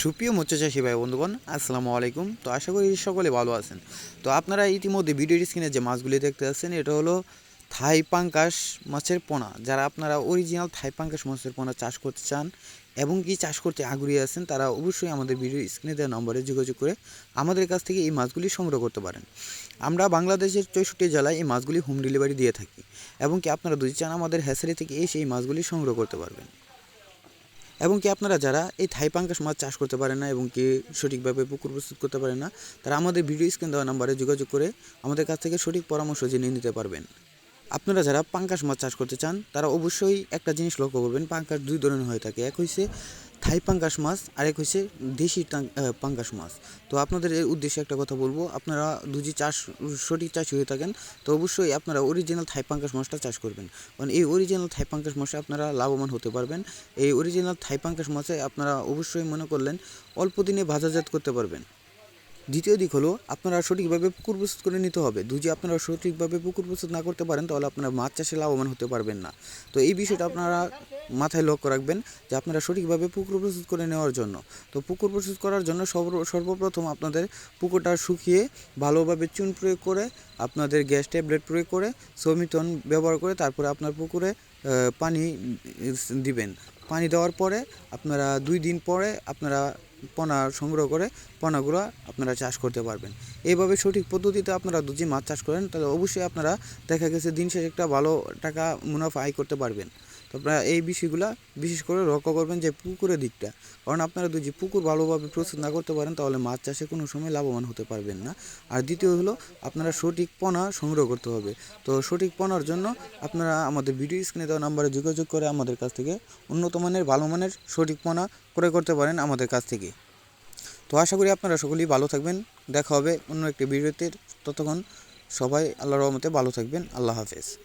সুপ্রিয় মৎস্যচাষী ভাই বন্ধুগণ, আসসালামু আলাইকুম। তো আশা করি সকলে ভালো আছেন। তো আপনারা ইতিমধ্যে ভিডিওর স্ক্রিনে যে মাছগুলি দেখতে পাচ্ছেন, এটা হলো থাই পাঙ্কাশ মাছের পোনা। যারা আপনারা অরিজিনাল থাই পাঙ্কাশ মাছের পোনা চাষ করতে চান এবং কি চাষ করতে আগ্রহী আছেন, তারা অবশ্যই আমাদের ভিডিও স্ক্রিনে দেওয়া নম্বরে যোগাযোগ করে আমাদের কাছ থেকে এই মাছগুলি সংগ্রহ করতে পারেন। আমরা বাংলাদেশের চৌষট্টি জেলায় এই মাছগুলি হোম ডেলিভারি দিয়ে থাকি এবং কি আপনারা যদি চান আমাদের হ্যাসারি থেকে এসে এই মাছগুলি সংগ্রহ করতে পারবেন। এবং কি আপনারা যারা এই থাই পাঙ্কাশ মাছ চাষ করতে পারেন না এবং কি সঠিকভাবে পুকুর প্রস্তুত করতে পারেন না, তারা আমাদের ভিডিও স্ক্রিন দেওয়া নাম্বারে যোগাযোগ করে আমাদের কাছ থেকে সঠিক পরামর্শ জেনে নিতে পারবেন। আপনারা যারা পাঙ্কাশ মাছ চাষ করতে চান, তারা অবশ্যই একটা জিনিস লক্ষ্য করবেন পাঙ্কাশ দুই ধরনের হয়ে থাকে। এক হইছে থাই পাঙ্গাস মাছ, আরেক হচ্ছে দেশি পাঙ্গাস মাছ। তো আপনাদের এর উদ্দেশ্যে একটা কথা বলব, আপনারা দুজি চাষ, সঠিক চাষ হয়ে থাকেন, তো অবশ্যই আপনারা অরিজিনাল থাই পাঙ্গাস মাছটা চাষ করবেন। কারণ এই অরিজিনাল থাই পাঙ্গাস মাছে আপনারা লাভবান হতে পারবেন। এই অরিজিনাল থাই পাঙ্গাস মাছে আপনারা অবশ্যই মনে করলেন, অল্প দিনে ভাজাজাত করতে পারবেন। দ্বিতীয় দিক হলো, আপনারা সঠিকভাবে পুকুর প্রস্তুত করে নিতে হবে। যদি আপনারা সঠিকভাবে পুকুর প্রস্তুত না করতে পারেন, তাহলে আপনারা মাছ চাষে লাভবান হতে পারবেন না। তো এই বিষয়টা আপনারা মাথায় লক্ষ্য রাখবেন যে আপনারা সঠিকভাবে পুকুর প্রস্তুত করে নেওয়ার জন্য। তো পুকুর প্রস্তুত করার জন্য সর্ব- সর্বপ্রথম আপনাদের পুকুরটা শুকিয়ে ভালোভাবে চুন প্রয়োগ করে, আপনাদের গ্যাস ট্যাবলেট প্রয়োগ করে, সমিতন ব্যবহার করে তারপরে আপনার পুকুরে পানি দিবেন। পানি দেওয়ার পরে আপনারা দুই দিন পরে আপনারা পোনা সংগ্রহ করে পোনাগুলো আপনারা চাষ করতে পারবেন। এইভাবে সঠিক পদ্ধতিতে আপনারা যদি মাছ চাষ করেন, তাহলে অবশ্যই আপনারা দেখা গেছে দিন শেষে একটা ভালো টাকা মুনাফা আয় করতে পারবেন। তো আপনারা এই বিষয়গুলা বিশেষ করে লক্ষ্য করবেন যে পুকুরের দিকটা। কারণ আপনারা যদি পুকুর ভালোভাবে প্রস্তুত না করতে পারেন, তাহলে মাছ চাষে কোনো সময় লাভবান হতে পারবেন না। আর দ্বিতীয় হলো, আপনারা সঠিক পোনা সংগ্রহ করতে হবে। তো সঠিক পোনার জন্য আপনারা আমাদের ভিডিও স্ক্রিনে দেওয়া নাম্বারে যোগাযোগ করে আমাদের কাছ থেকে উন্নত মানের, ভালো মানের সঠিক পোনা ক্রয় করতে পারেন আমাদের কাছ থেকে। তো আশা করি আপনারা সকলেই ভালো থাকবেন। দেখা হবে অন্য একটি ভিডিওতে। ততক্ষণ সবাই আল্লাহর রহমতে ভালো থাকবেন। আল্লাহ হাফেজ।